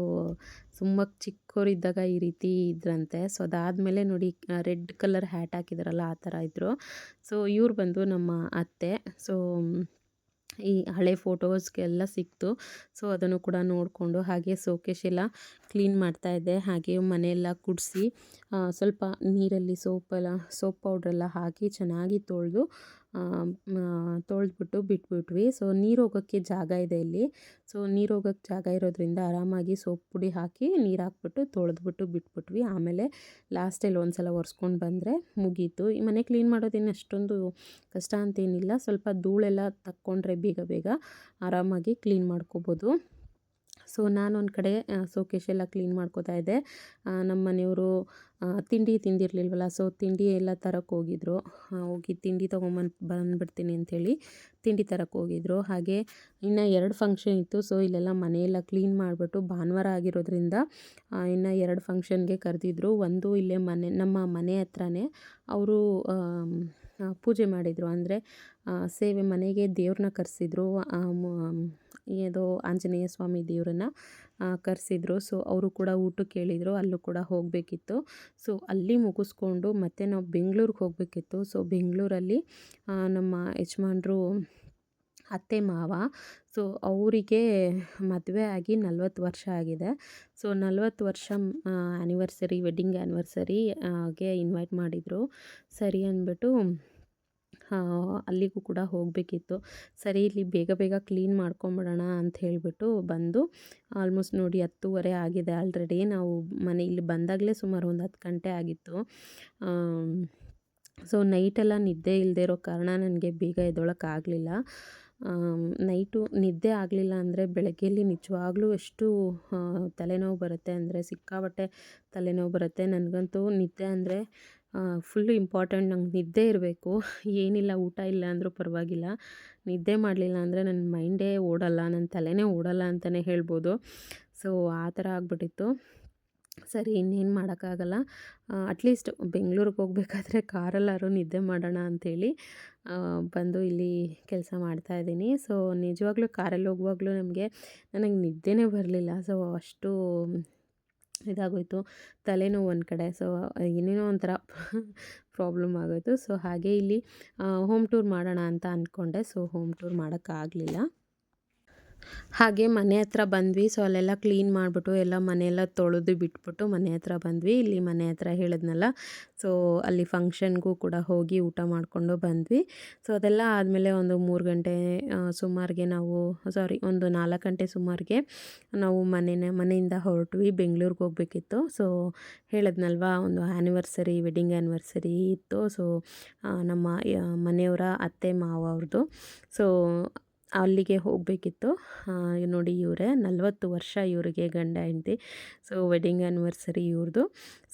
ತುಂಬ ಚಿಕ್ಕವರಿದ್ದಾಗ ಈ ರೀತಿ ಇದ್ರಂತೆ. ಸೊ, ಅದಾದಮೇಲೆ ನೋಡಿ ರೆಡ್ ಕಲರ್ ಹ್ಯಾಟ್ ಹಾಕಿದಾರಲ್ಲ, ಆ ಥರ ಇದ್ದರು ಸೊ, ಇವ್ರು ಬಂದು ನಮ್ಮ ಅತ್ತೆ. ಸೊ ಈ ಹಳೆ ಫೋಟೋಸ್ಗೆಲ್ಲ ಸಿಕ್ತು. ಸೊ, ಅದನ್ನು ಕೂಡ ನೋಡಿಕೊಂಡು ಹಾಗೆ ಸೋಕೇಶ್ ಎಲ್ಲ ಕ್ಲೀನ್ ಮಾಡ್ತಾ ಇದ್ದೆ ಹಾಗೆ ಮನೆಯೆಲ್ಲ ಕುಡಿಸಿ ಸ್ವಲ್ಪ ನೀರಲ್ಲಿ ಸೋಪೆಲ್ಲ, ಸೋಪ್ ಪೌಡ್ರೆಲ್ಲ ಹಾಕಿ ಚೆನ್ನಾಗಿ ತೊಳೆದು ತೊಳೆದ್ಬಿಟ್ಟು ಬಿಟ್ಬಿಟ್ವಿ. ಸೊ ನೀರು ಹೋಗೋಕ್ಕೆ ಜಾಗ ಇದೆ ಇಲ್ಲಿ. ಸೊ ನೀರು ಹೋಗೋಕ್ಕೆ ಜಾಗ ಇರೋದ್ರಿಂದ ಆರಾಮಾಗಿ ಸೋಪ್ ಪುಡಿ ಹಾಕಿ ನೀರು ಹಾಕ್ಬಿಟ್ಟು ತೊಳೆದ್ಬಿಟ್ಟು ಬಿಟ್ಬಿಟ್ವಿ. ಆಮೇಲೆ ಲಾಸ್ಟಲ್ಲಿ ಒಂದು ಸಲ ಒರೆಸ್ಕೊಂಡು ಬಂದರೆ ಮುಗೀತು. ಈ ಮನೆ ಕ್ಲೀನ್ ಮಾಡೋದೇನು ಅಷ್ಟೊಂದು ಕಷ್ಟ ಅಂತೇನಿಲ್ಲ. ಸ್ವಲ್ಪ ಧೂಳೆಲ್ಲ ತಕ್ಕೊಂಡ್ರೆ ಬೇಗ ಬೇಗ ಆರಾಮಾಗಿ ಕ್ಲೀನ್ ಮಾಡ್ಕೋಬೋದು. ಸೊ ನಾನೊಂದು ಕಡೆ ಸೋಕೇಶೆಲ್ಲ ಕ್ಲೀನ್ ಮಾಡ್ಕೋತಾ ಇದ್ದೆ. ನಮ್ಮ ಮನೆಯವರು ತಿಂಡಿ ತಿಂದಿರಲಿಲ್ವಲ್ಲ, ಸೊ ತಿಂಡಿ ಎಲ್ಲ ತರಕ್ಕೆ ಹೋಗಿದ್ರು. ಹೋಗಿ ತಿಂಡಿ ತೊಗೊಂಬಂದು, ಬಂದುಬಿಡ್ತೀನಿ ಅಂಥೇಳಿ ತಿಂಡಿ ತರಕ್ಕೆ ಹೋಗಿದ್ರು. ಹಾಗೆ ಇನ್ನು ಎರಡು ಫಂಕ್ಷನ್ ಇತ್ತು. ಸೊ ಇಲ್ಲೆಲ್ಲ ಮನೆಯೆಲ್ಲ ಕ್ಲೀನ್ ಮಾಡಿಬಿಟ್ಟು ಭಾನುವಾರ ಆಗಿರೋದ್ರಿಂದ ಇನ್ನು ಎರಡು ಫಂಕ್ಷನ್ಗೆ ಕರೆದಿದ್ರು. ಒಂದು ಇಲ್ಲೇ ಮನೆ, ನಮ್ಮ ಮನೆ ಹತ್ರನೇ. ಅವರು ಪೂಜೆ ಮಾಡಿದರು. ಅಂದರೆ ಸೇವೆ ಮನೆಗೆ ದೇವ್ರನ್ನ ಕರೆಸಿದ್ರು. ಏನೋ ಆಂಜನೇಯ ಸ್ವಾಮಿ ದೇವರನ್ನ ಕರೆಸಿದ್ರು. ಸೊ ಅವರು ಕೂಡ ಊಟಕ್ಕೆ ಕೇಳಿದರು. ಅಲ್ಲೂ ಕೂಡ ಹೋಗಬೇಕಿತ್ತು. ಸೊ ಅಲ್ಲಿ ಮುಗಿಸ್ಕೊಂಡು ಮತ್ತೆ ನಾವು ಬೆಂಗಳೂರಿಗೆ ಹೋಗಬೇಕಿತ್ತು. ಸೊ ಬೆಂಗಳೂರಲ್ಲಿ ನಮ್ಮ ಯಜಮಾನ್ರು ಅತ್ತೆ, ಮಾವ. ಸೊ, ಅವರಿಗೆ ಮದುವೆ ಆಗಿ ನಲ್ವತ್ತು ವರ್ಷ ಆಗಿದೆ. ಸೊ, ನಲ್ವತ್ತು ವರ್ಷ ಆ್ಯನಿವರ್ಸರಿ ವೆಡ್ಡಿಂಗ್ ಆ್ಯನಿವರ್ಸರಿಗೆ ಇನ್ವೈಟ್ ಮಾಡಿದರು. ಸರಿ ಅಂದ್ಬಿಟ್ಟು ಅಲ್ಲಿಗೂ ಕೂಡ ಹೋಗಬೇಕಿತ್ತು. ಸರಿ, ಇಲ್ಲಿ ಬೇಗ ಬೇಗ ಕ್ಲೀನ್ ಮಾಡ್ಕೊಂಬಿಡೋಣ ಅಂತ ಹೇಳಿಬಿಟ್ಟು ಬಂದು ಆಲ್ಮೋಸ್ಟ್ ನೋಡಿ ಹತ್ತುವರೆ ಆಗಿದೆ. ಆಲ್ರೆಡಿ ನಾವು ಮನೆ, ಇಲ್ಲಿ ಬಂದಾಗಲೇ ಸುಮಾರು ಒಂದು ಹತ್ತು ಗಂಟೆ ಆಗಿತ್ತು. ಸೊ ನೈಟೆಲ್ಲ ನಿದ್ದೆ ಇಲ್ಲದೆ ಇರೋ ಕಾರಣ ನನಗೆ ಬೇಗ ಎದ್ದೊಳಕ್ಕಾಗಲಿಲ್ಲ. ನೈಟು ನಿದ್ದೆ ಆಗಲಿಲ್ಲ ಅಂದರೆ ಬೆಳಗ್ಗೆಯಲ್ಲಿ ನಿಜವಾಗ್ಲೂ ಎಷ್ಟು ತಲೆನೋವು ಬರುತ್ತೆ ಅಂದರೆ ಸಿಕ್ಕಾಪಟ್ಟೆ ತಲೆನೋವು ಬರುತ್ತೆ. ನನಗಂತೂ ನಿದ್ದೆ ಅಂದರೆ ಫುಲ್ ಇಂಪಾರ್ಟೆಂಟ್ ನಂಗೆ ನಿದ್ದೆ ಇರಬೇಕು. ಏನಿಲ್ಲ, ಊಟ ಇಲ್ಲ ಅಂದರೂ ಪರವಾಗಿಲ್ಲ. ನಿದ್ದೆ ಮಾಡಲಿಲ್ಲ ಅಂದರೆ ನನ್ನ ಮೈಂಡೇ ಓಡಲ್ಲ ನನ್ನ ತಲೆನೇ ಓಡಲ್ಲ ಅಂತಲೇ ಹೇಳ್ಬೋದು. ಸೊ ಆ ಥರ ಆಗ್ಬಿಟ್ಟಿತ್ತು. ಸರಿ, ಇನ್ನೇನು ಮಾಡೋಕ್ಕಾಗಲ್ಲ. ಅಟ್ಲೀಸ್ಟ್ ಬೆಂಗ್ಳೂರಿಗೆ ಹೋಗ್ಬೇಕಾದ್ರೆ ಕಾರಲ್ಲಾರು ನಿದ್ದೆ ಮಾಡೋಣ ಅಂಥೇಳಿ ಬಂದು ಇಲ್ಲಿ ಕೆಲಸ ಮಾಡ್ತಾಯಿದ್ದೀನಿ ಸೊ ನಿಜವಾಗ್ಲೂ ಕಾರಲ್ಲಿ ಹೋಗುವಾಗಲೂ ನಮಗೆ ನನಗೆ ನಿದ್ದೆನೇ ಬರಲಿಲ್ಲ. ಸೊ ಅಷ್ಟು ಇದಾಗೋಯಿತು. ತಲೆನೋವು ಒಂದು ಕಡೆ. ಸೊ ಏನೇನೋ ಒಂಥರ ಪ್ರಾಬ್ಲಮ್ ಆಗೋಯಿತು. ಸೊ ಹಾಗೆ ಇಲ್ಲಿ ಹೋಮ್ ಟೂರ್ ಮಾಡೋಣ ಅಂತ ಅಂದ್ಕೊಂಡೆ ಸೊ ಹೋಮ್ ಟೂರ್ ಮಾಡೋಕ್ಕಾಗಲಿಲ್ಲ. ಹಾಗೆ ಮನೆ ಹತ್ರ ಬಂದ್ವಿ. ಸೊ ಅಲ್ಲೆಲ್ಲ ಕ್ಲೀನ್ ಮಾಡಿಬಿಟ್ಟು ಎಲ್ಲ ಮನೆಯೆಲ್ಲ ತೊಳೆದು ಬಿಟ್ಬಿಟ್ಟು ಮನೆ ಹತ್ರ ಬಂದ್ವಿ. ಇಲ್ಲಿ ಮನೆ ಹತ್ರ ಹೇಳಿದ್ನಲ್ಲ. ಸೊ ಅಲ್ಲಿ ಫಂಕ್ಷನ್ಗೂ ಕೂಡ ಹೋಗಿ ಊಟ ಮಾಡಿಕೊಂಡು ಬಂದ್ವಿ. ಸೊ ಅದೆಲ್ಲ ಆದಮೇಲೆ ಒಂದು ಮೂರು ಗಂಟೆ ಸುಮಾರಿಗೆ ನಾವು ಸಾರಿ ಒಂದು ನಾಲ್ಕು ಗಂಟೆ ಸುಮಾರಿಗೆ ನಾವು ಮನೆಯ ಮನೆಯಿಂದ ಹೊರಟ್ವಿ. ಬೆಂಗಳೂರಿಗೆ ಹೋಗಬೇಕಿತ್ತು. ಸೊ ಹೇಳಿದ್ನಲ್ವ, ಒಂದು ಆ್ಯನಿವರ್ಸರಿ ವೆಡ್ಡಿಂಗ್ ಆ್ಯನಿವರ್ಸರಿ ಇತ್ತು. ಸೊ ನಮ್ಮ ಮನೆಯವರ ಅತ್ತೆ ಮಾವ ಅವ್ರದ್ದು ಸೊ ಅಲ್ಲಿಗೆ ಹೋಗಬೇಕಿತ್ತು. ನೋಡಿ ಇವರೇ, ನಲವತ್ತು ವರ್ಷ ಇವರಿಗೆ ಗಂಡ ಹೆಂಡತಿ. ಸೊ ವೆಡ್ಡಿಂಗ್ ಆ್ಯನಿವರ್ಸರಿ ಇವ್ರದ್ದು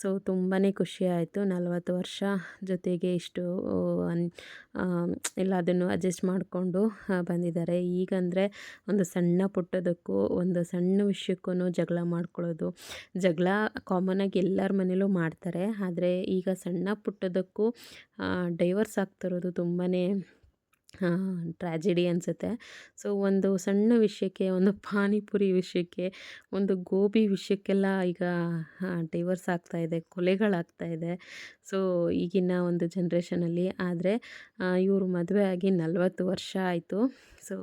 ಸೊ ತುಂಬಾ ಖುಷಿ ಆಯಿತು. ನಲವತ್ತು ವರ್ಷ ಜೊತೆಗೆ ಇಷ್ಟು ಎಲ್ಲದನ್ನು ಅಡ್ಜಸ್ಟ್ ಮಾಡಿಕೊಂಡು ಬಂದಿದ್ದಾರೆ. ಈಗಂದರೆ ಒಂದು ಸಣ್ಣ ಪುಟ್ಟದಕ್ಕೂ, ಒಂದು ಸಣ್ಣ ವಿಷಯಕ್ಕೂ ಜಗಳ ಮಾಡ್ಕೊಳ್ಳೋದು. ಜಗಳ ಕಾಮನಾಗಿ ಎಲ್ಲರ ಮನೇಲೂ ಮಾಡ್ತಾರೆ. ಆದರೆ ಈಗ ಸಣ್ಣ ಪುಟ್ಟದಕ್ಕೂ ಡೈವರ್ಸ್ ಆಗ್ತಿರೋದು ತುಂಬಾ ಟ್ರ್ಯಾಜಿಡಿ ಅನಿಸುತ್ತೆ. ಸೊ, ಒಂದು ಸಣ್ಣ ವಿಷಯಕ್ಕೆ, ಒಂದು ಪಾನಿಪುರಿ ವಿಷಯಕ್ಕೆ, ಒಂದು ಗೋಬಿ ವಿಷಯಕ್ಕೆಲ್ಲ ಈಗ ಡೈವರ್ಸ್ ಆಗ್ತಾಯಿದೆ ಕೊಲೆಗಳಾಗ್ತಾಯಿದೆ ಸೊ, ಈಗಿನ ಒಂದು ಜನ್ರೇಷನಲ್ಲಿ ಆದರೆ ಇವರು ಮದುವೆ ಆಗಿ ನಲವತ್ತು ವರ್ಷ ಆಯಿತು. ಸೊ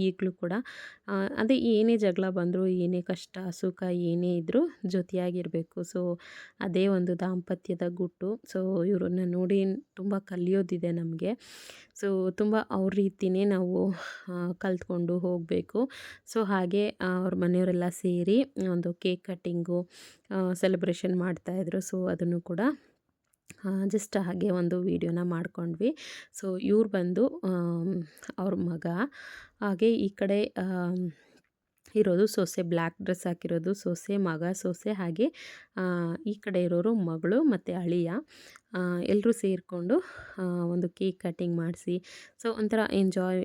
ಈಗಲೂ ಕೂಡ ಅದೇ ಏನೇ ಜಗಳ ಬಂದರೂ, ಏನೇ ಕಷ್ಟ, ಸುಖ, ಏನೇ ಇದ್ದರೂ ಜೊತೆಯಾಗಿರಬೇಕು. ಸೊ, ಅದೇ ಒಂದು ದಾಂಪತ್ಯದ ಗುಟ್ಟು. ಸೊ, ಇವರನ್ನ ನೋಡಿ ತುಂಬ ಕಲಿಯೋದಿದೆ ನಮಗೆ. ಸೊ, ತುಂಬ ಅವ್ರ ರೀತಿಯೇ ನಾವು ಕಲ್ತ್ಕೊಂಡು ಹೋಗಬೇಕು. ಸೊ, ಹಾಗೆ ಅವ್ರ ಮನೆಯವರೆಲ್ಲ ಸೇರಿ ಒಂದು ಕೇಕ್ ಕಟ್ಟಿಂಗು ಸೆಲೆಬ್ರೇಷನ್ ಮಾಡ್ತಾಯಿದ್ರು ಸೊ, ಅದನ್ನು ಕೂಡ ಜಸ್ಟ್ ಹಾಗೆ ಒಂದು ವೀಡಿಯೋನ ಮಾಡ್ಕೊಂಡ್ವಿ. ಸೊ ಇವ್ರು ಬಂದು ಅವ್ರ ಮಗ, ಹಾಗೆ ಈ ಕಡೆ ಇರೋದು ಸೊಸೆ ಬ್ಲ್ಯಾಕ್ ಡ್ರೆಸ್ ಹಾಕಿರೋದು ಸೊಸೆ, ಮಗ ಸೊಸೆ, ಹಾಗೆ ಈ ಕಡೆ ಇರೋರು ಮಗಳು ಮತ್ತು ಅಳಿಯ. ಎಲ್ಲರೂ ಸೇರಿಕೊಂಡು ಒಂದು ಕೇಕ್ ಕಟ್ಟಿಂಗ್ ಮಾಡಿಸಿ, ಸೊ ಒಂಥರ ಎಂಜಾಯ್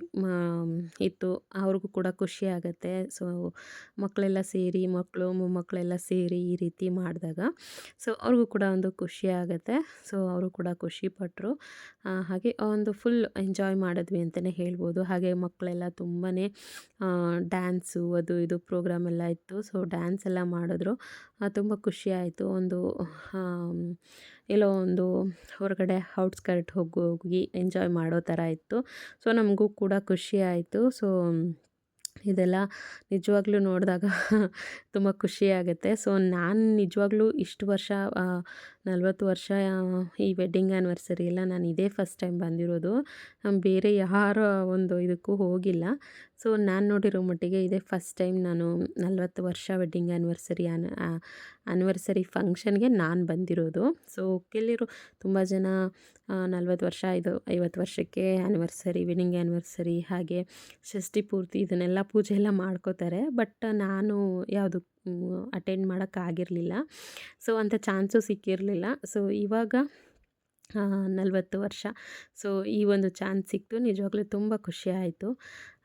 ಇತ್ತು. ಅವ್ರಿಗೂ ಕೂಡ ಖುಷಿ ಆಗುತ್ತೆ. ಸೊ ಮಕ್ಕಳೆಲ್ಲ ಸೇರಿ, ಮಕ್ಕಳು, ಮೊಮ್ಮಕ್ಕಳೆಲ್ಲ ಸೇರಿ ಈ ರೀತಿ ಮಾಡಿದಾಗ, ಸೊ ಅವ್ರಿಗೂ ಕೂಡ ಒಂದು ಖುಷಿ ಆಗುತ್ತೆ. ಸೊ ಅವರು ಕೂಡ ಖುಷಿಪಟ್ಟರು ಹಾಗೆ ಒಂದು ಫುಲ್ ಎಂಜಾಯ್ ಮಾಡಿದ್ವಿ ಅಂತಲೇ ಹೇಳ್ಬೋದು. ಹಾಗೆ ಮಕ್ಕಳೆಲ್ಲ ತುಂಬಾ ಡ್ಯಾನ್ಸು ಅದು ಇದು ಪ್ರೋಗ್ರಾಮ್ ಎಲ್ಲ ಇತ್ತು. ಸೊ ಡ್ಯಾನ್ಸ್ ಎಲ್ಲ ಮಾಡಿದ್ರು. ತುಂಬ ಖುಷಿಯಾಯಿತು ಒಂದು ಎಲ್ಲೋ ಒಂದು ಹೊರಗಡೆ ಔಟ್ಸ್ಕರ್ಟ್ ಹೋಗಿ ಹೋಗಿ ಎಂಜಾಯ್ ಮಾಡೋ ಥರ ಇತ್ತು. ಸೊ, ನಮಗೂ ಕೂಡ ಖುಷಿ ಆಯಿತು. ಸೊ ಇದೆಲ್ಲ ನಿಜವಾಗ್ಲೂ ನೋಡಿದಾಗ ತುಂಬ ಖುಷಿಯಾಗುತ್ತೆ. ಸೊ, ನಾನು ನಿಜವಾಗ್ಲೂ ಇಷ್ಟು ವರ್ಷ ನಲ್ವತ್ತು ವರ್ಷ ಈ ವೆಡ್ಡಿಂಗ್ ಆ್ಯನಿವರ್ಸರಿ ಎಲ್ಲ ನಾನು ಇದೇ ಫಸ್ಟ್ ಟೈಮ್ ಬಂದಿರೋದು. ಬೇರೆ ಯಾರ ಒಂದು ಇದಕ್ಕೂ ಹೋಗಿಲ್ಲ. ಸೊ, ನಾನು ನೋಡಿರೋ ಮಟ್ಟಿಗೆ ಇದೇ ಫಸ್ಟ್ ಟೈಮ್ ನಾನು ನಲ್ವತ್ತು ವರ್ಷ ವೆಡ್ಡಿಂಗ್ ಆ್ಯನಿವರ್ಸರಿ ಆನ್ ಆ್ಯನಿವರ್ಸರಿ ಫಂಕ್ಷನ್ಗೆ ನಾನು ಬಂದಿರೋದು. ಸೊ ಕೇಳಿರು, ತುಂಬ ಜನ ನಲ್ವತ್ತು ವರ್ಷ ಇದು ಐವತ್ತು ವರ್ಷಕ್ಕೆ ಆ್ಯನಿವರ್ಸರಿ ವಿನಿಂಗ್ ಆ್ಯನಿವರ್ಸರಿ ಹಾಗೆ ಷಷ್ಠಿ ಪೂರ್ತಿ ಇದನ್ನೆಲ್ಲ ಪೂಜೆ ಎಲ್ಲ ಮಾಡ್ಕೋತಾರೆ. ಬಟ್ ನಾನು ಯಾವುದು ಅಟೆಂಡ್ ಮಾಡೋಕ್ಕಾಗಿರಲಿಲ್ಲ ಸೊ ಅಂಥ ಚಾನ್ಸು ಸಿಕ್ಕಿರಲಿಲ್ಲ. ಸೊ ಇವಾಗ ನಲವತ್ತು ವರ್ಷ. ಸೊ ಈ ಒಂದು ಚಾನ್ಸ್ ಸಿಕ್ತು. ನಿಜವಾಗ್ಲೂ ತುಂಬ ಖುಷಿ ಆಯಿತು.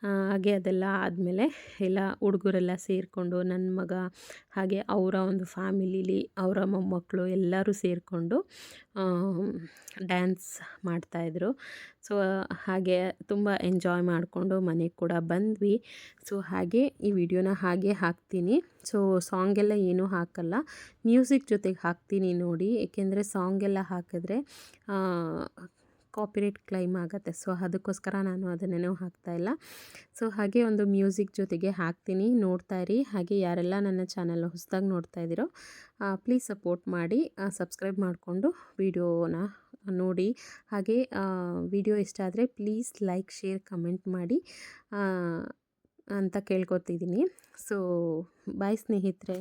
ಹಾಗೆ ಅದೆಲ್ಲ ಆದಮೇಲೆ ಎಲ್ಲ ಹುಡುಗರೆಲ್ಲ ಸೇರಿಕೊಂಡು ನನ್ನ ಮಗ ಹಾಗೆ ಅವರ ಒಂದು ಫ್ಯಾಮಿಲೀಲಿ ಅವರ ಮೊಮ್ಮಕ್ಕಳು ಎಲ್ಲರೂ ಸೇರಿಕೊಂಡು ಡ್ಯಾನ್ಸ್ ಮಾಡ್ತಾಯಿದ್ರು ಸೊ, ಹಾಗೆ ತುಂಬ ಎಂಜಾಯ್ ಮಾಡಿಕೊಂಡು ಮನೆಗೆ ಕೂಡ ಬಂದ್ವಿ. ಸೊ, ಹಾಗೆ ಈ ವಿಡಿಯೋನ ಹಾಗೆ ಹಾಕ್ತೀನಿ. ಸೊ, ಸಾಂಗೆಲ್ಲ ಏನೂ ಹಾಕಲ್ಲ. ಮ್ಯೂಸಿಕ್ ಜೊತೆಗೆ ಹಾಕ್ತೀನಿ ನೋಡಿ. ಏಕೆಂದರೆ ಸಾಂಗೆಲ್ಲ ಹಾಕಿದ್ರೆ ಕಾಪಿರೇಟ್ ಕ್ಲೈಮ್ ಆಗುತ್ತೆ. ಸೊ ಅದಕ್ಕೋಸ್ಕರ ನಾನು ಅದನ್ನೇನೋ ಹಾಕ್ತಾಯಿಲ್ಲ ಸೊ ಹಾಗೆ ಒಂದು ಮ್ಯೂಸಿಕ್ ಜೊತೆಗೆ ಹಾಕ್ತೀನಿ. ನೋಡ್ತಾ ಇರಿ. ಹಾಗೆ ಯಾರೆಲ್ಲ ನನ್ನ ಚಾನಲ್ ಹೊಸದಾಗಿ ನೋಡ್ತಾ ಇದ್ದೀರೋ ಪ್ಲೀಸ್ ಸಪೋರ್ಟ್ ಮಾಡಿ ಸಬ್ಸ್ಕ್ರೈಬ್ ಮಾಡಿಕೊಂಡು ವಿಡಿಯೋನ ನೋಡಿ. ಹಾಗೆ ವಿಡಿಯೋ ಇಷ್ಟ ಆದರೆ ಪ್ಲೀಸ್ ಲೈಕ್ ಶೇರ್ ಕಮೆಂಟ್ ಮಾಡಿ ಅಂತ ಕೇಳ್ಕೊತಿದ್ದೀನಿ. ಸೊ ಬಾಯ್ ಸ್ನೇಹಿತರೆ.